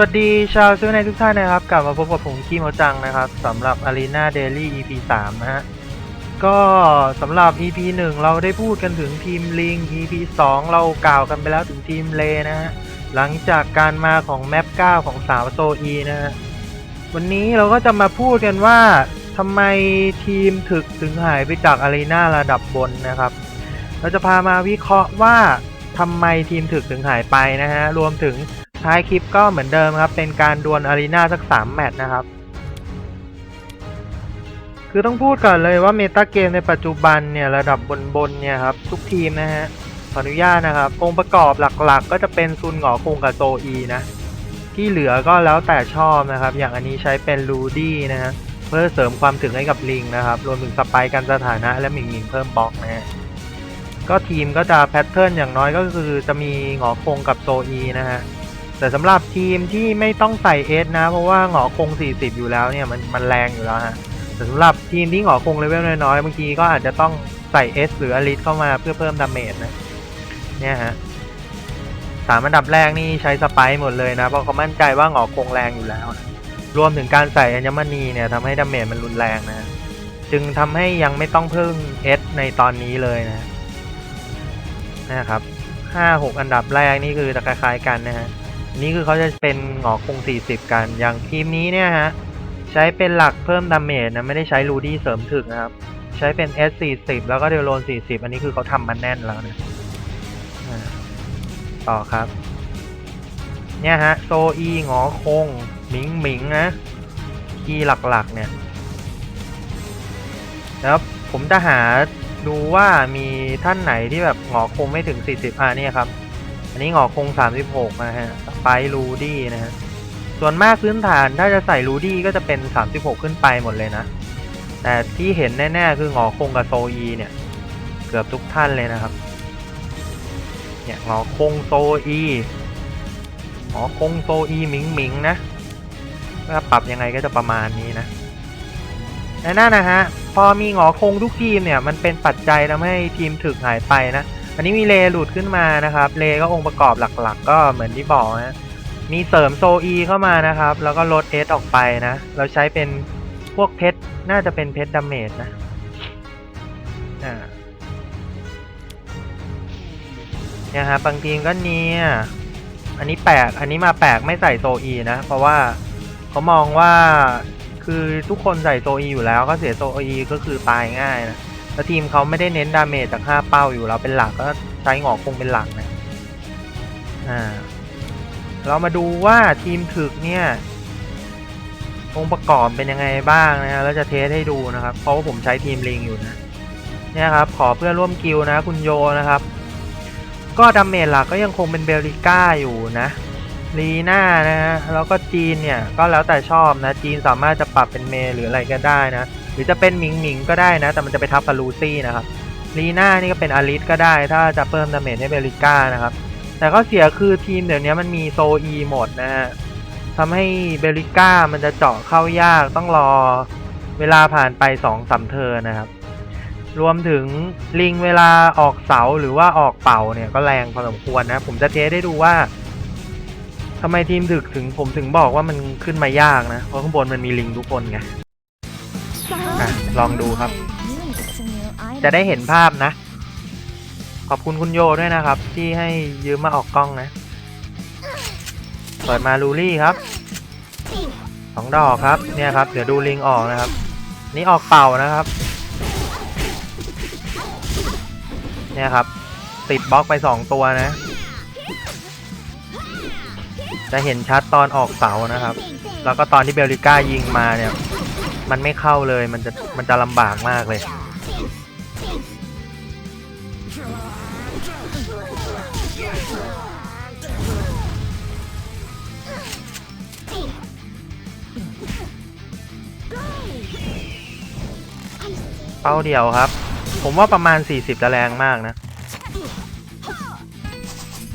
วัสดีชาวซื้อในทุกท่านนะครับ กลับมาพบกับผมคีโมจังนะครับสำหรับ Arena Daily EP 3นะฮะก็สำหรับ EP 1 เราได้พูดกันถึงทีมลิง EP 2 เรากล่าวกันไปแล้วถึงทีมเลนะฮะหลังจากการมาของแมป 9 ของสาวโซอีนะฮะวันนี้เราก็จะมาพูดกันว่าทำไมทีมถึกถึงหายไปจากอารีนาระดับบนนะครับ เราจะพามาวิเคราะห์ว่าทำไมทีมถึกถึงหายไปนะฮะรวมถึง ท้ายคลิปก็เหมือนเดิมครับ เป็นการดวลอารีนาสัก 3 แมตช์นะครับ คือต้องพูดก่อนเลยว่าเมตาเกมในปัจจุบันเนี่ยระดับบนๆเนี่ยครับ ทุกทีมนะฮะ ขออนุญาตนะครับ องค์ประกอบหลักๆ ก็จะเป็นซุนหงอคงกับโซอีนะ ที่เหลือก็แล้วแต่ชอบนะครับ อย่างอันนี้ใช้เป็นลูดี้นะฮะ เพื่อเสริมความถึงให้กับลิงนะครับ รวมถึงสไปกันสถานะและหมิงหมิงเพิ่มบล็อกนะฮะก็ทีมก็จะแพทเทิร์นอย่างน้อยก็คือจะมีหงอคงกับโซอีนะฮะ แต่สำหรับทีมที่ไม่ต้องใส่เอสนะ เพราะว่าหงอคง 40 อยู่แล้วเนี่ยมันมันแรงอยู่แล้วฮะแต่สำหรับทีมที่หงอคงเลเวลน้อยๆบางทีก็อาจจะต้องใส่เอสหรืออลิสเข้ามาเพื่อเพิ่มดาเมจนะเนี่ยฮะสามอันดับแรกนี่ใช้สไปซ์หมดเลยนะ เพราะเขามั่นใจว่าหงอคงแรงอยู่แล้วนะรวมถึงการใส่อัญมณีเนี่ยทำให้ดาเมจมันรุนแรงนะ จึงทำให้ยังไม่ต้องเพิ่มเอสในตอนนี้เลยนะนะครับห้าหกอันดับแรกนี่คือจะคล้ายๆกันนะฮะ นี่คือเขาจะเป็นหงอคง 40 กัน อย่างทีมนี้เนี่ยฮะ ใช้เป็นหลักเพิ่มดาเมจนะ ไม่ได้ใช้รูดี้เสริมถึกนะครับ ใช้เป็น S 40 แล้วก็เดลโลน40 อันนี้คือเขาทำมันแน่นแล้วนะต่อครับ เนี่ยฮะ โซอีหงอคง หมิงหมิงนะ คีย์หลักๆเนี่ยแล้วผมจะหาดูว่ามีท่านไหนที่แบบหงอคงไม่ถึง 40อ่าเนี่ยครับ อันนี้หงอคง 36 นะฮะสไปรูดี้นะฮะ ส่วนมากพื้นฐานถ้าจะใส่รูดี้ก็จะเป็น 36 ขึ้นไปหมดเลยนะ แต่ที่เห็นแน่ๆ คือหงอคงกับโซอีเนี่ย เกือบทุกท่านเลยนะครับ เนี่ยหงอคงโซอีหงอคงโซอีหมิงหมิงนะถ้าปรับยังไงก็จะประมาณนี้นะและนั่นนะฮะ พอมีหงอคงทุกทีมเนี่ย มันเป็นปัจจัยทำให้ทีมถึกหายไปนะ อันนี้มีเลหลุดขึ้นมานะครับ เลก็องค์ประกอบหลักๆ ก็เหมือนที่บอกนะมีเสริมโซอีเข้ามานะครับ แล้วก็ลดเอสออกไปนะ เราใช้เป็นพวกเพชรน่าจะเป็นเพชรดาเมจนะอ่าเนี่ยฮะบางทีก็เนี่ยอันนี้แปลกอันนี้มาแปลกไม่ใส่โซอีนะ เพราะว่าเขามองว่าคือทุกคนใส่โซอีอยู่แล้วก็เสียโซอีก็คือตายง่ายนะ แล้วทีมเขาไม่ได้เน้นดาเมจจาก5เป้าอยู่แล้วเป็นหลักก็ใช้หงอกคงเป็นหลักนะอ่าเรามาดูว่าทีมถึกเนี่ยองค์ประกอบเป็นยังไงบ้างนะฮะแล้วจะเทสให้ดูนะครับ เพราะว่าผมใช้ทีมลิงอยู่นะ เนี่ยครับ ขอเพื่อร่วมกิลนะคุณโยนะครับ ก็ดาเมจหลักก็ยังคงเป็นเบลลิก้าอยู่นะลีน่านะฮะแล้วก็จีนเนี่ย ก็แล้วแต่ชอบนะ จีนสามารถจะปรับเป็นเมย์หรืออะไรก็ได้นะ หรือจะเป็นหมิงหมิงก็ได้นะ แต่มันจะไปทับกับลูซี่นะครับลีน่านี่ก็เป็นอลิสก็ได้ ถ้าจะเพิ่มดาเมจให้เบลิก้านะครับ แต่ก็เสียคือทีมเดี๋ยวนี้มันมีโซอีหมดนะฮะทำให้เบลิก้ามันจะเจาะเข้ายากต้องรอเวลาผ่านไปสองสามเทอนะครับ รวมถึงลิงเวลาออกเสาหรือว่าออกเป่าเนี่ยก็แรงพอสมควรนะผมจะเทสได้ดูว่าทำไมทีมถึกถึงผมถึงบอกว่ามันขึ้นมายากนะ เพราะข้างบนมันมีลิงทุกคนไง อะลองดูครับ จะได้เห็นภาพนะ ขอบคุณคุณโยด้วยนะครับ ที่ให้ยืมมาออกกล้องนะ เปิดมาลูรี่ครับสองดอกครับ เนี่ยครับ เดี๋ยวดูลิงออกนะครับ นี่ออกเป่านะครับ เนี่ยครับ ติดบล็อกไปสองตัวนะ จะเห็นชัดตอนออกเสานะครับ แล้วก็ตอนที่เบลลิก้ายิงมาเนี่ย มันไม่เข้าเลยมันจะมันจะลำบากมากเลย เป้าเดียวครับ ผมว่าประมาณ 40จะแรงมากนะ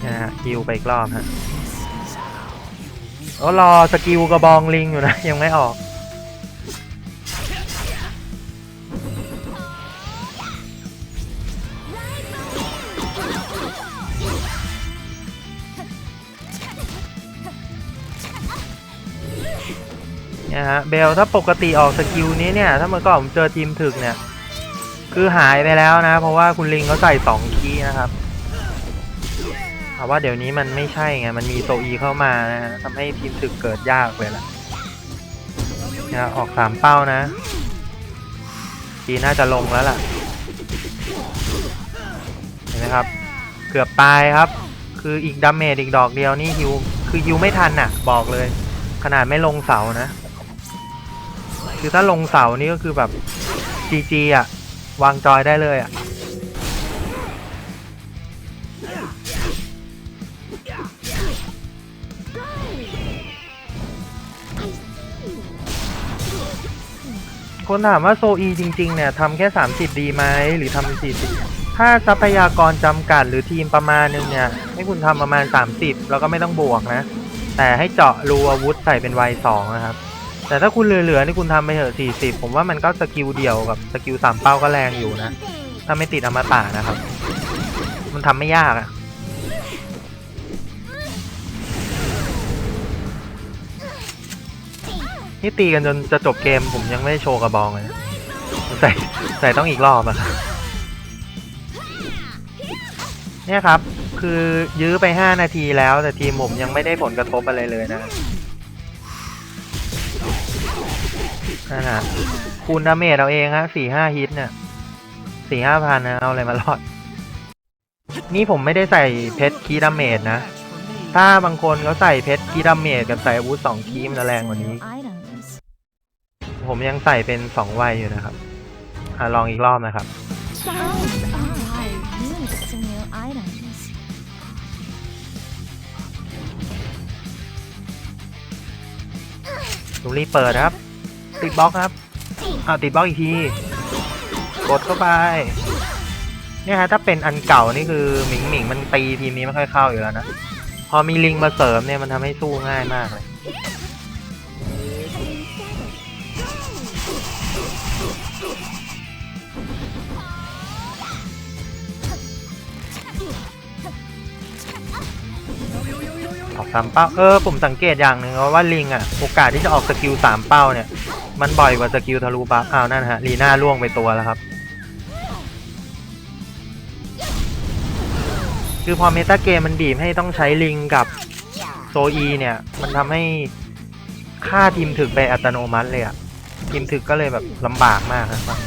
นะฮะฮิวไปอีกรอบฮะโอ้รอสกิลกระบองลิงอยู่นะ ยังไม่ออก นะฮะเบลถ้าปกติออกสกิลนี้เนี่ย ถ้าเมื่อก่อนผมเจอทีมถึกเนี่ย คือหายไปแล้วนะ เพราะว่าคุณลิงเขาใส่สองคีย์นะครับแต่ว่าเดี๋ยวนี้มันไม่ใช่ไง มันมีโซอีเข้ามานะฮะทำให้ทีมถึกเกิดยากไปละนี่ยออกสามเป้านะทีน่าจะลงแล้วล่ะ เห็นไหมครับ เกือบตายครับ คืออีกดาเมจอีกดอกเดียวนี่ฮิว คือฮิวไม่ทันอะ บอกเลย ขนาดไม่ลงเสานะ คือถ้าลงเสานี่ก็คือแบบ GG อะ วางจอยได้เลยอะ คนถามว่าโซอีจริง ๆ เนี่ยทำแค่ 30 ดีไหมหรือทำ40 ถ้าทรัพยากรจำกัดหรือทีมประมาณนึงเนี่ย ให้คุณทำประมาณ 30 แล้วก็ไม่ต้องบวกนะ แต่ให้เจาะรูอาวุธใส่เป็นวัยสองนะครับ แต่ถ้าคุณเหลือๆนี่คุณทำไปเถอะ40 ผมว่ามันก็สกิลเดียวกับสกิลสามเป้าก็แรงอยู่นะ ถ้าไม่ติดอมตะนะครับ มันทำไม่ยากอะนี่ตีกันจนจะจบเกมผมยังไม่ได้โชว์กระบองเลยใส่ใส่ต้องอีกรอบอะครับเนี่ยครับ คือยื้อไป 5 นาทีแล้วแต่ทีมผมยังไม่ได้ผลกระทบอะไรเลยนะ นั่นนะคูณดาเมจเอาเองฮะสี่ห้าฮิตเนี่ยสี่ห้าพันนะเอาอะไรมารอด นี่ผมไม่ได้ใส่เพชรคีย์ดาเมจนะ ถ้าบางคนเขาใส่เพชรคีย์ดาเมจกับใส่อาวุธสองคีมันแรงกว่านี้ ผมยังใส่เป็นสองวัยอยู่นะครับอลองอีกรอบนะครับ Oh, I need some new items. ลูรีเปิดครับ ติดบล็อกครับอ้าติดบล็อกอีกที กดเข้าไป เนี่ยฮะถ้าเป็นอันเก่านี่คือหมิงหมิงมันตีทีมนี้ไม่ค่อยเข้าอยู่แล้วนะ พอมีลิงมาเสริมเนี่ยมันทำให้สู้ง่ายมากเลยออกสามเป้า เออผมสังเกตอย่างหนึ่งว่าลิงอะ โอกาสที่จะออกสกิลสามเป้าเนี่ย มันบ่อยกว่าสกิลทะลุบัฟอ้าวนั่นฮะลีน่าล่วงไปตัวแล้วครับ คือพอเมตาเกมมันบีบให้ต้องใช้ลิงกับโซอีเนี่ย มันทำให้ค่าทีมถึกไปอัตโนมัติเลยอะทีมถึกก็เลยแบบลำบากมากครับ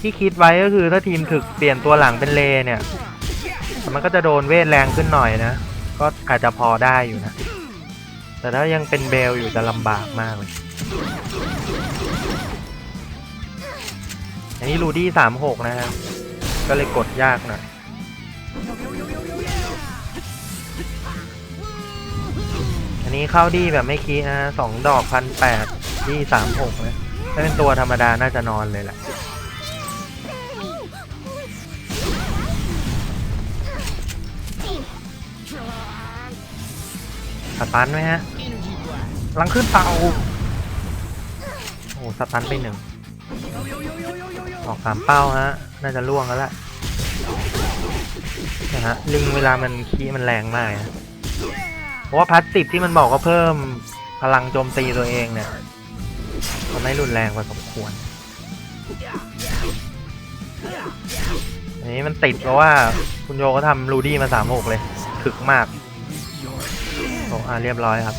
ที่คิดไว้ก็คือถ้าทีมถึกเปลี่ยนตัวหลังเป็นเลเนี่ย มันก็จะโดนเวทแรงขึ้นหน่อยนะ ก็อาจจะพอได้อยู่นะ แต่ถ้ายังเป็นเบลอยู่จะลำบากมากเลย อันนี้รูดี้สามหกนะฮะก็เลยกดยากหน่อยอันนี้เข้าดีแบบไม่คีนะสองดอกพันแปดดีสามหกนะถ้าเป็นตัวธรรมดาน่าจะนอนเลยแหละสตันไหมฮะ ลังขึ้นเตาโอ้สตันไปหนึ่งออกสามเป้าฮะ น่าจะล่วงแล้วแหละนะฮะลิงเวลามันคีย์มันแรงมากนะเพราะว่าพัสติฟที่มันบอกว่าเพิ่มพลังโจมตีตัวเองเนี่ยมันไม่รุนแรงพอสมควร อันนี้มันติดเพราะว่าคุณโยก็ทำรูดี้มาสามหกเลย ถึกมากโอ้อ่าเรียบร้อยครับ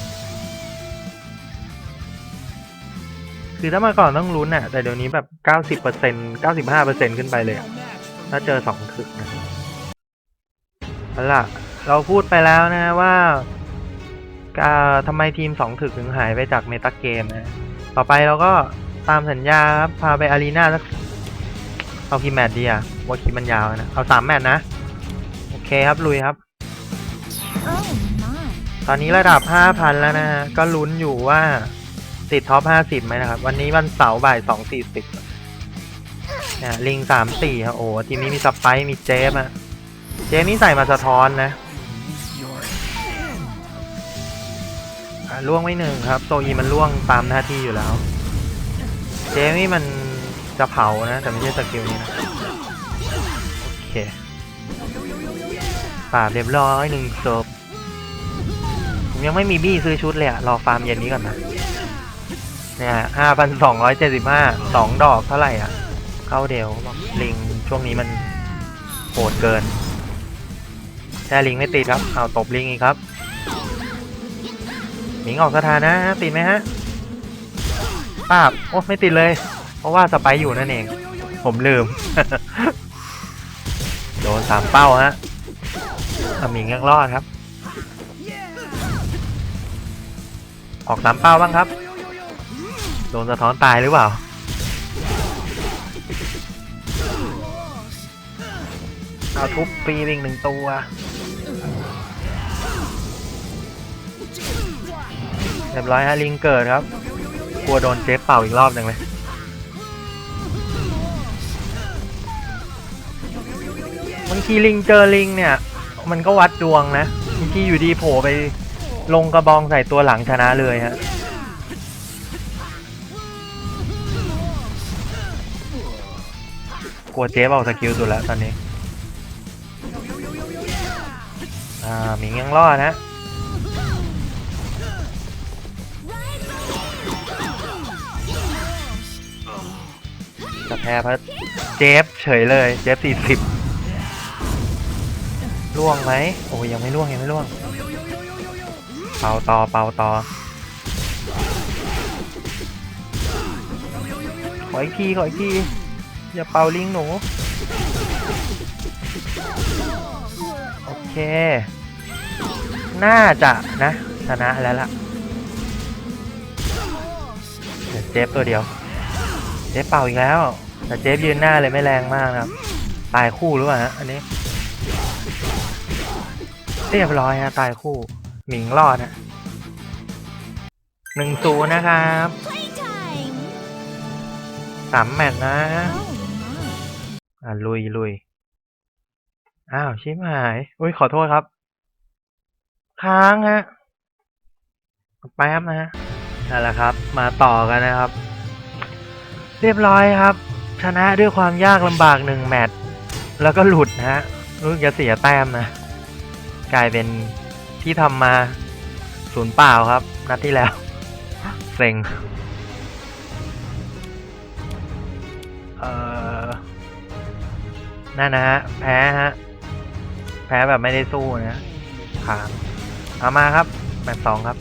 คือถ้ามาก่อนต้องลุ้นน่ะ แต่เดี๋ยวนี้แบบเก้าสิบเปอร์เซ็นเก้าสิบห้าเปอร์เซ็นขึ้นไปเลยอะถ้าเจอสองถึกนะเอาล่ะ เราพูดไปแล้วนะว่าอ่าทำไมทีมสองถึกถึงหายไปจากเมตาเกมนะ ต่อไปเราก็ตามสัญญาครับ พาไปอารีนาสักเอากี่แมตช์ดีอะว่าคิดมันยาวนะ เอาสามแมตช์นะ โอเคครับลุยครับ Oh my. ตอนนี้ระดับ 5,000 แล้วนะฮะก็ลุ้นอยู่ว่า ติดท็อป50ไหมนะครับ วันนี้วันเสาร์บ่าย2.40นะลิง3-4ครับโอ้ทีมนี้มีสไปร์มีเจฟอะเจฟนี่ใส่มาสะท้อนนะอะล่วงไม่หนึ่งครับ โซอีมันล่วงตามหน้าที่อยู่แล้ว เจฟนี่มันจะเผานะ แต่ไม่ใช่สกิลนี้นะโอเคปราบเรียบร้อยหนึ่งศพผมยังไม่มีบี้ซื้อชุดเลยอะรอฟาร์มเย็นนี้ก่อนนะ เนี่ยห้าพันสองร้อยเจ็ดสิบห้าสองดอกเท่าไหร่อะ เข้าเดียวลิงช่วงนี้มันโหดเกินแค่ลิงไม่ติดครับ เอาตบลิงอีกครับ หมิงออกสถานะติดไหมฮะป้าบโอ้ไม่ติดเลย เพราะว่าสไปอยู่นั่นเอง ผมลืม โดนสามเป้าฮะอะหมิงยังรอดครับ ออกสามเป้าบ้างครับ นสะท้อนตายหรือเปล่า เอาทุบปีไปอีกหนึ่งตัว เรียบร้อยฮะลิงเกิดครับ กลัวโดนเจ๊เป่าอีกรอบหนึ่งเลยบางทีลิงเจอลิงเนี่ย มันก็วัดดวงนะบางทีอยู่ดีโผล่ไปลงกระบองใส่ตัวหลังชนะเลยฮะ กลัวเจ๊บอกสกิลสุดแล้วตอนนี้ อ่าหมิงยังรอดนะจะแพ้เพราะเจฟเฉยเลย เจฟสี่สิบล่วงไหมโอ้ยยังไม่ล่วงยังไม่ล่วง เป่าต่อเป่าต่อขออีกทีขออีกที อย่าเป่าลิงหนู โอเค น่าจะนะ ชนะแล้วล่ะเดี๋ยวเจฟตัวเดียว เจฟเป่าอีกแล้ว แต่เจฟยืนหน้าเลยไม่แรงมากนะครับ ตายคู่หรือเปล่าฮะอันนี้ เรียบร้อยฮะตายคู่ หมิงรอดนะหนึ่งศูนย์นะครับสามแมตช์นะ อะลุยลุยอ้าวชิบหายอุ้ยขอโทษครับ ค้างฮะแป๊บนะฮะนั่นแหละครับ มาต่อกันนะครับ เรียบร้อยครับ ชนะด้วยความยากลำบากหนึ่งแมตช์แล้วก็หลุดนะฮะรู้จะเสียแต้มนะ กลายเป็นที่ทำมาศูนย์เปล่าครับ นัดที่แล้วเซ็งเอ่อ นั่นนะฮะ แพ้ฮะ แพ้แบบไม่ได้สู้นะผ่านเอามาครับแมตช์สองครับ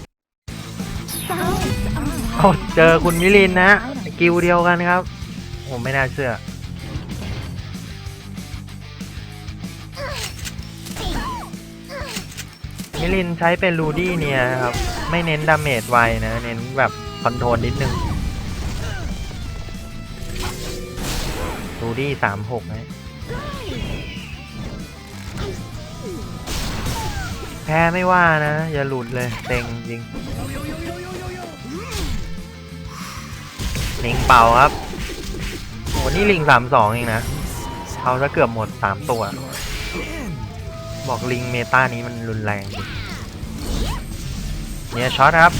Sounds โอ้เจอคุณมิลินนะกิวเดียวกันครับ ผมไม่น่าเชื่อ มิลินใช้เป็นลูดี้เนี่ยครับ ไม่เน้นดาเมจไวนะ เน้นแบบคอนโทรลนิดนึงลูดี้สามหกนะ แพ้ไม่ว่านะ อย่าหลุดเลยเต็งจริงลิงเป่าครับโอ้นี่ลิงสามสองเองนะเขาจะเกือบหมดสามตัว บอกลิงเมตานี้มันรุนแรงเนี่ยช็อตครับ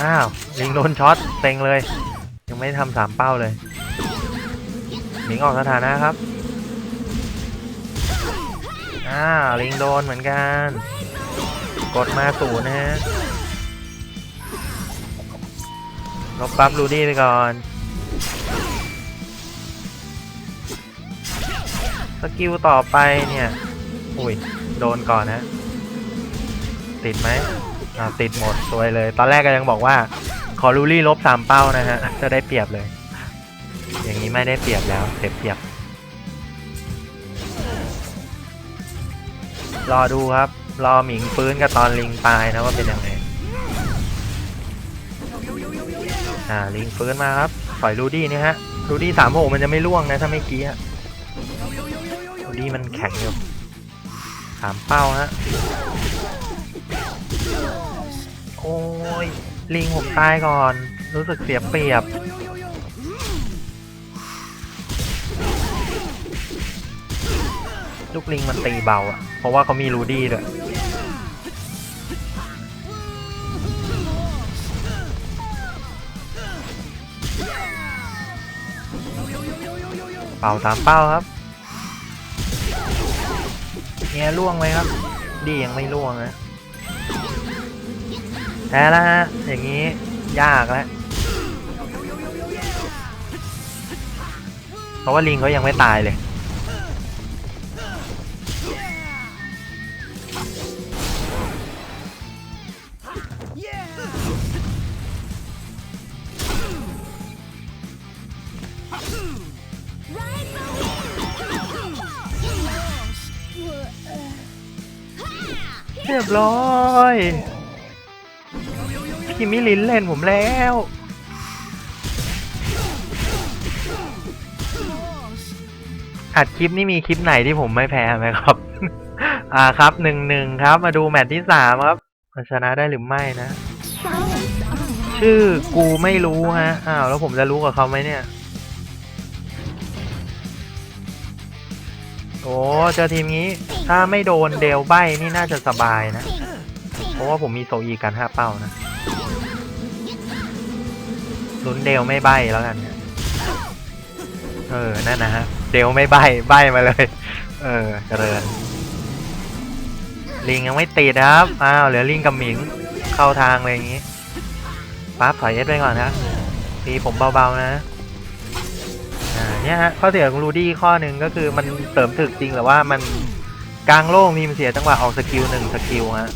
อ้าว ลิงโดนช็อตเต็งเลย ยังไม่ทำสามเป้าเลย ลิงออกสถานะครับ อ้าว ลิงโดนเหมือนกัน กดมาศูนะฮะลบบัฟรูดี้ไปก่อน สกิลต่อไปเนี่ย อุ้ย โดนก่อนนะ ติดไหมอ่าติดหมดสวยเลย ตอนแรกก็ยังบอกว่า ขอรูรี่ลบสามเป้านะฮะ จะได้เปรียบเลย อย่างนี้ไม่ได้เปรียบแล้วเสียเปรียบ รอดูครับ รอหมิงฟื้นกับตอนลิงตายนะว่าเป็นยังไง อ่าลิงฟื้นมาครับปล่อยรูดี้นี่ฮะรูดี้สามหกมันจะไม่ล่วงนะถ้าไม่กี้ฮะรูดี้มันแข็งอยู่สามเป้าฮะโอ้ยลิงผมตายก่อน รู้สึกเสียเปรียบ ลูกลิงมันตีเบาอะเพราะว่าเขามีรูดี้ด้วยเป่าตามเป้าครับเนี่ยล่วงไหมครับ ดียังไม่ล่วงนะแพ้แล้วฮะ อย่างนี้ยากแล้วเพราะว่าลิงเขายังไม่ตายเลย เรียบร้อยพี่มิลินเล่นผมแล้วอัดคลิปนี่มีคลิปไหนที่ผมไม่แพ้ไหมครับ อ่าครับหนึ่งหนึ่งครับ มาดูแมตช์ที่สามครับชนะได้หรือไม่นะ ชื่อกูไม่รู้ฮะ อ้าวแล้วผมจะรู้กับเขาไหมเนี่ย โอ้เจอทีมนี้ ถ้าไม่โดนเดลใบนี่น่าจะสบายนะ เพราะว่าผมมีโซอีกันห้าเป้านะลุ้นเดลไม่ใบแล้วกันเออ นั่นนะฮะ เดลไม่ใบใบมาเลย เออเจริญลิงยังไม่ติดนะครับ อ้าว เหลือลิงกับหมิง เข้าทางเลยอย่างงี้ปั๊บถอยเอสไปก่อนครับตีผมเบาๆนะ เนี่ยฮะข้อเสียของรูดี้ข้อหนึ่งก็คือมันเสริมถึกจริงแต่ว่ามันกลางโล่งมีมันเสียจังหวะออกสกิลหนึ่งสกิลฮะ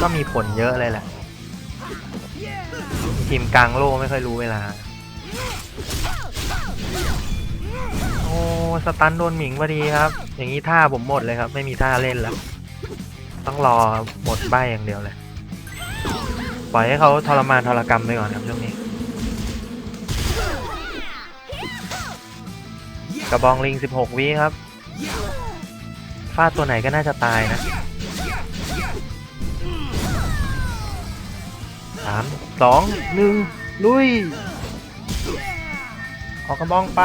ก็มีผลเยอะเลยแหละ ทีมกลางโล่ไม่ค่อยรู้เวลา โอ้สตันโดนหมิงพอดีครับ อย่างนี้ท่าผมหมดเลยครับ ไม่มีท่าเล่นแล้ว ต้องรอหมดใบอย่างเดียวเลย ปล่อยให้เขาทรมานทรกรรมไปก่อนครับช่วงนี้ กระบองลิง 16 วิครับ ฟาดตัวไหนก็น่าจะตายนะสามสองหนึ่งลุย ออกกระบองไป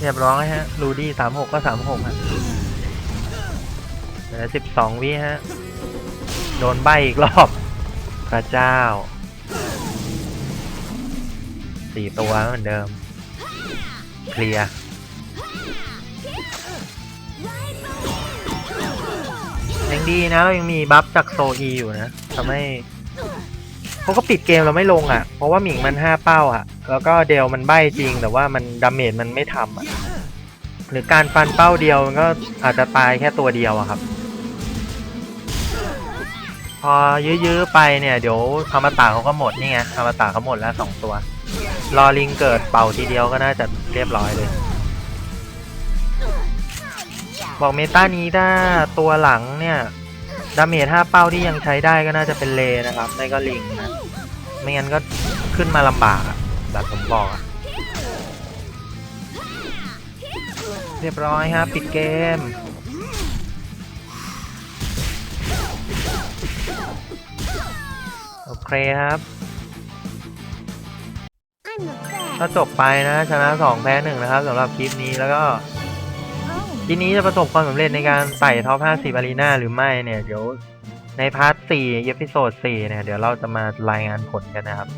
เรียบร้อยฮะ รูดี้สามหกก็สามหกฮะเหลือสิบสองวิฮะ โดนใบอีกรอบ พระเจ้า สี่ตัวเหมือนเดิม เคลียร์ยังดีนะเรายังมีบัฟจากโซอีอยู่นะทำให้เขาก็ปิดเกมเราไม่ลงอะ เพราะว่าหมิงมันห้าเป้าอะ แล้วก็เดลมันใบ้จริง แต่ว่ามันดาเมจมันไม่ทำอะ หรือการฟันเป้าเดียวมันก็อาจจะตายแค่ตัวเดียวอะครับ พอยื้อๆไปเนี่ยเดี๋ยวอมตะเขาก็หมดนี่ไงอมตะเขาหมดแล้วสองตัว รอลิงเกิดเป่าทีเดียวก็น่าจะเรียบร้อยเลย บอกเมตานี้ถ้าตัวหลังเนี่ยดาเมจห้าเป้าที่ยังใช้ได้ก็น่าจะเป็นเลนะครับ ไม่ก็ลิงนะไม่งั้นก็ขึ้นมาลำบากอะแบบผมบอกอะเรียบร้อยครับปิดเกม โอเคครับ ก็จบไปนะชนะสองแพ้หนึ่งนะครับสำหรับคลิปนี้แล้วก็ทีนี้จะประสบความสำเร็จในการไต่ท็อป50อารีนาหรือไม่เนี่ยเดี๋ยวในพาร์ท4เอพิโซด4เนี่ยเดี๋ยวเราจะมารายงานผลกันนะครับ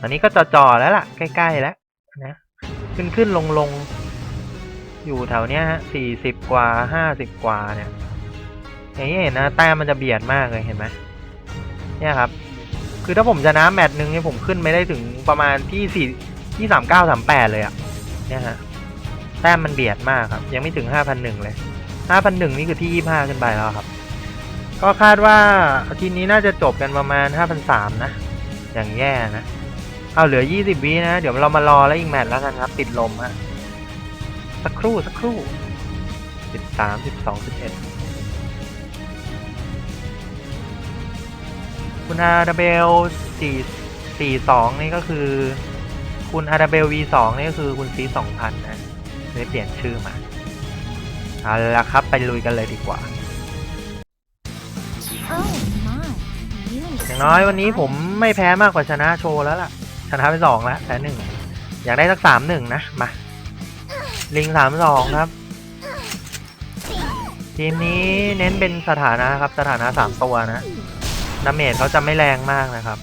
ตอนนี้ก็จ่อๆแล้วล่ะ ใกล้ๆแล้วนะขึ้นขึ้นลงลงๆอยู่แถวเนี้ยฮะ40กว่า50กว่าเนี่ยอย่างที่เห็นนะแต้มมันจะเบียดมากเลยเห็นไหมเนี่ยครับ คือถ้าผมชนะแมตช์หนึ่งเนี่ยผมขึ้นไม่ได้ถึงประมาณที่สี่ ที่สามเก้าสามแปดเลยอะเนี่ยฮะแต้มมันเบียดมากครับ ยังไม่ถึงห้าพันหนึ่งเลยห้าพันหนึ่งนี่คือที่ยี่ห้าขึ้นไปแล้วครับ ก็คาดว่าอาทีนี้น่าจะจบกันประมาณห้าพันสามนะ อย่างแย่นะ เอาเหลือยี่สิบวินะ เดี๋ยวเรามารอแล้วอีกแมตช์แล้วกันครับ ติดลมฮะสักครู่สักครู่สิบสามสิบสองสิบเอ็ดคุณอาดาเบลสี่สี่สองนี่ก็คือ คุณอาดาเบล V2 นี่ก็คือคุณซีสองพันนะเลยเปลี่ยนชื่อมา เอาละครับ ไปลุยกันเลยดีกว่า อย่างน้อยวันนี้ผมไม่แพ้มากกว่าชนะโชว์แล้วล่ะ ชนะไปสองแล้วแพ้หนึ่ง อยากได้สักสามหนึ่งนะ มา ลิงสามสองครับ ทีมนี้เน้นเป็นสถานะครับ สถานะสามตัวนะดาเมจเขาจะไม่แรงมากนะครับ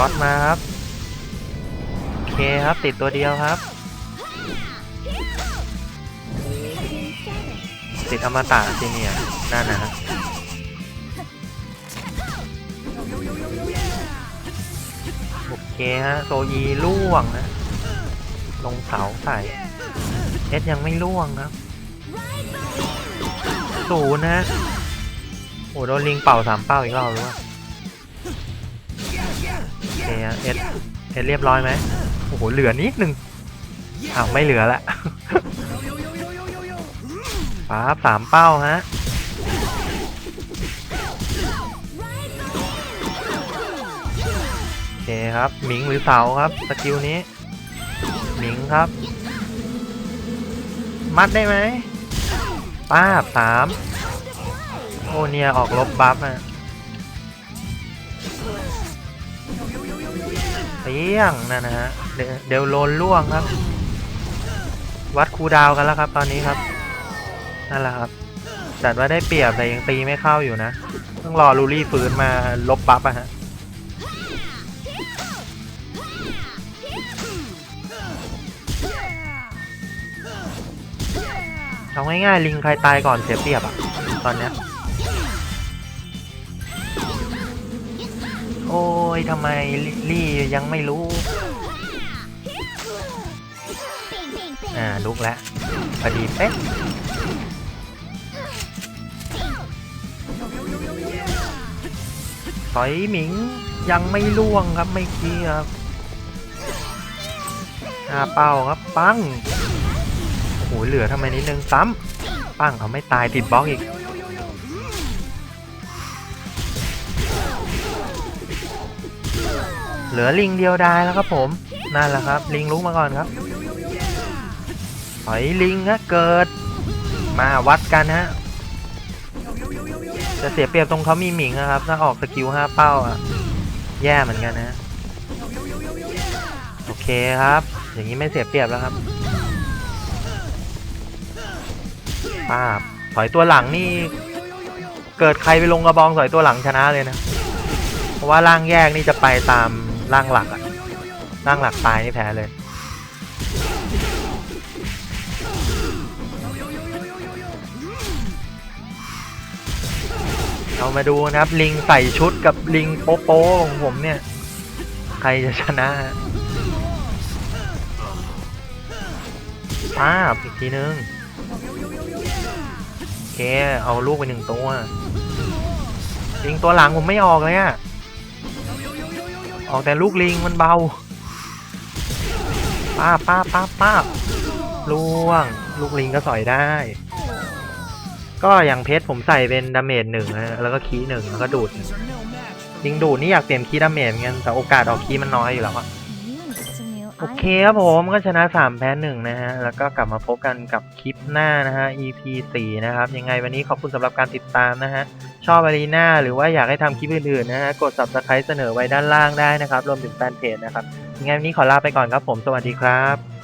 ช็อตมาครับ โอเคครับติดตัวเดียวครับ ติดอมตะสิเนี่ยนั่นนะฮะโอเคฮะโซอีล่วงนะ ลงเสาใส่เอสยังไม่ล่วงครับศูนย์นะโอ้โดนลิงเป่าสามเป้าอีกรอบหรือว่า เคฮะเอสเอสเรียบร้อยไหมโอ้โหเหลือนิดหนึ่งอ้าวไม่เหลือละป๊าบสามเป้าฮะโอเคครับหมิงหรือเสาครับสกิลนี้หมิงครับ มัดได้ไหมป้าบสามโอเนียออกลบบัฟอะ เตี้ยงนั่นนะฮะเดเดลโลนล่วงครับ วัดคูดาวกันแล้วครับตอนนี้ครับนั่นแหละครับจัดว่าได้เปรียบแต่ยังตีไม่เข้าอยู่นะต้องรอลูรี่ฟื้นมาลบบัฟอะฮะเอาง่ายๆลิงใครตายก่อนเสียเปรียบอะตอนเนี้ย โอ้ยทำไมลี่ยังไม่รู้ อ่าลุกแล้วพอดีเป๊ะถอยหมิงยังไม่ล่วงครับไม่เกี้ครับหาเป้าครับปังโอ้โหเหลือทำไมนิดนึงซ้ำปั้งเขาไม่ตายติดบล็อกอีก ลือลิงเดียวดายแล้วครับผมนั่นแหละครับ ลิงลุกมาก่อนครับถอยลิงฮะเกิด มาวัดกันฮะจะเสียเปรียบตรงเขามีหมิงนะครับ ถ้าออกสกิลห้าเป้าอะแย่เหมือนกันนะโอเคครับ อย่างนี้ไม่เสียเปรียบแล้วครับป้าถอยตัวหลังนี่ เกิดใครไปลงกระบองถอยตัวหลังชนะเลยนะ เพราะว่าร่างแยกนี่จะไปตาม ร่างหลักอะร่างหลักตายนี่แพ้เลย เรามาดูนะครับ ลิงใส่ชุดกับลิงโป๊โปของผมเนี่ย ใครจะชนะฮะป้าบอีกทีนึงโอเค เอาลูกไปหนึ่งตัวลิงตัวหลังผมไม่ออกเลยอะ ออกแต่ลูกลิงมันเบาป้าป้าป้าป้าล่วง ลูกลิงก็สอยได้ ก็อย่างเพชรผมใส่เป็นดาเมจหนึ่งแล้วก็คีหนึ่งแล้วก็ดูดยิงดูดนี่อยากเปลี่ยนคีดาเมจเงี้ยแต่โอกาสออกคีมันน้อยอยู่แล้วอะ โอเคครับผมก็ชนะ3แพ้1นะฮะ แล้วก็กลับมาพบกันกับคลิปหน้านะฮะ EP 4นะครับ ยังไงวันนี้ขอบคุณสำหรับการติดตามนะฮะ ชอบอารีนาหรือว่าอยากให้ทำคลิปอื่นๆนะฮะ กด subscribe เสนอไว้ด้านล่างได้นะครับ รวมถึงแฟนเพจนะครับ ยังไงวันนี้ขอลาไปก่อนครับผม สวัสดีครับ